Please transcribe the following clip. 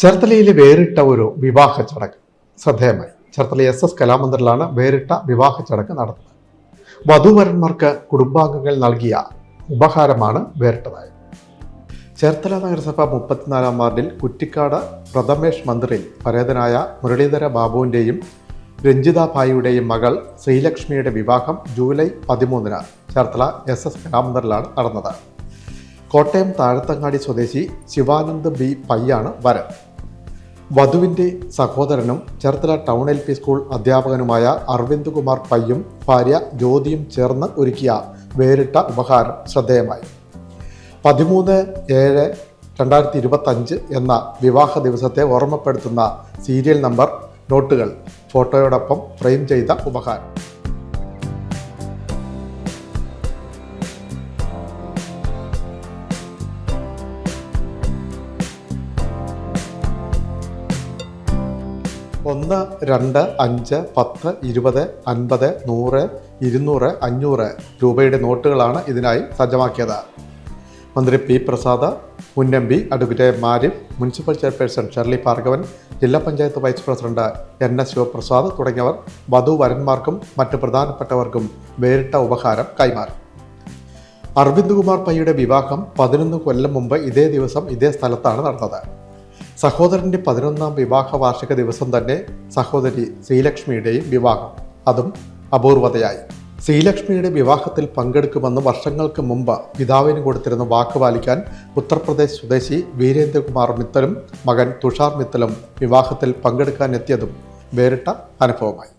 ചേർത്തലയിലെ വേറിട്ട ഒരു വിവാഹ ചടങ്ങ്. ശ്രദ്ധേയമായി. ചേർത്തല എസ് എസ് കലാമന്ദിറിലാണ് വേറിട്ട വിവാഹ ചടങ്ങ് നടന്നത്. വധുവരന്മാർക്ക് കുടുംബാംഗങ്ങൾ നൽകിയ ഉപഹാരമാണ് വേറിട്ടതായത്. ചേർത്തല നഗരസഭ മുപ്പത്തിനാലാം വാർഡിൽ കുറ്റിക്കാട് പ്രഥമേഷ് മന്ദിറിൽ പരേതനായ മുരളീധര ബാബുവിന്റെയും രഞ്ജിത ഭായിയുടെയും മകൾ ശ്രീലക്ഷ്മിയുടെ വിവാഹം ജൂലൈ പതിമൂന്നിന് ചേർത്തല എസ് എസ് കലാമന്ദിറിലാണ് നടന്നത്. കോട്ടയം താഴത്തങ്ങാടി സ്വദേശി ശിവാനന്ദ് ബി പയ്യാണ് വരൻ വധുവിന്റെ സഹോദരനും Cherthala town L P school അധ്യാപകനുമായ Aravind Kumar പയ്യും ഭാര്യ ജ്യോതിയും ചേർന്ന് ഒരുക്കിയ വേറിട്ട ഉപഹാരം ശ്രദ്ധേയമായി. പതിമൂന്ന് ഏഴ് രണ്ടായിരത്തി ഇരുപത്തഞ്ച് എന്ന വിവാഹ ദിവസത്തെ ഓർമ്മപ്പെടുത്തുന്ന സീരിയൽ നമ്പർ നോട്ടുകൾ ഫോട്ടോയോടൊപ്പം ഫ്രെയിം ചെയ്ത ഉപഹാരം. ഒന്ന് രണ്ട് അഞ്ച് പത്ത് ഇരുപത് അൻപത് നൂറ് ഇരുന്നൂറ് അഞ്ഞൂറ് രൂപയുടെ നോട്ടുകളാണ് ഇതിനായി സജ്ജമാക്കിയത്. മന്ത്രി പി പ്രസാദ് മുൻ എം പി അഡ്വക്കേറ്റ് മാരിഫ് മുനിസിപ്പൽ ചെയർപേഴ്സൺ ഷെർലി ഭാർഗവൻ ജില്ലാ panchayat vice president N S Sivaprasad തുടങ്ങിയവർ വധു വധുവരന്മാർക്കും മറ്റ് പ്രധാനപ്പെട്ടവർക്കും വേറിട്ട ഉപഹാരം കൈമാറി. അരവിന്ദ് കുമാർ പയ്യയുടെ വിവാഹം പതിനൊന്ന് കൊല്ലം മുമ്പ് ഇതേ ദിവസം ഇതേ സ്ഥലത്താണ് നടന്നത്. സഹോദരന്റെ പതിനൊന്നാം വിവാഹ വാർഷിക ദിവസം തന്നെ സഹോദരി ശ്രീലക്ഷ്മിയുടെയും വിവാഹം. അതും അപൂർവതയായി. ശ്രീലക്ഷ്മിയുടെ വിവാഹത്തിൽ പങ്കെടുക്കുമെന്ന് വർഷങ്ങൾക്ക് മുമ്പ് പിതാവിന് കൊടുത്തിരുന്ന വാക്ക് പാലിക്കാൻ ഉത്തർപ്രദേശ് സ്വദേശി വീരേന്ദ്രകുമാർ മിത്തലും മകൻ തുഷാർ മിത്തലും വിവാഹത്തിൽ പങ്കെടുക്കാൻ എത്തിയതും വേറിട്ട അനുഭവമായി.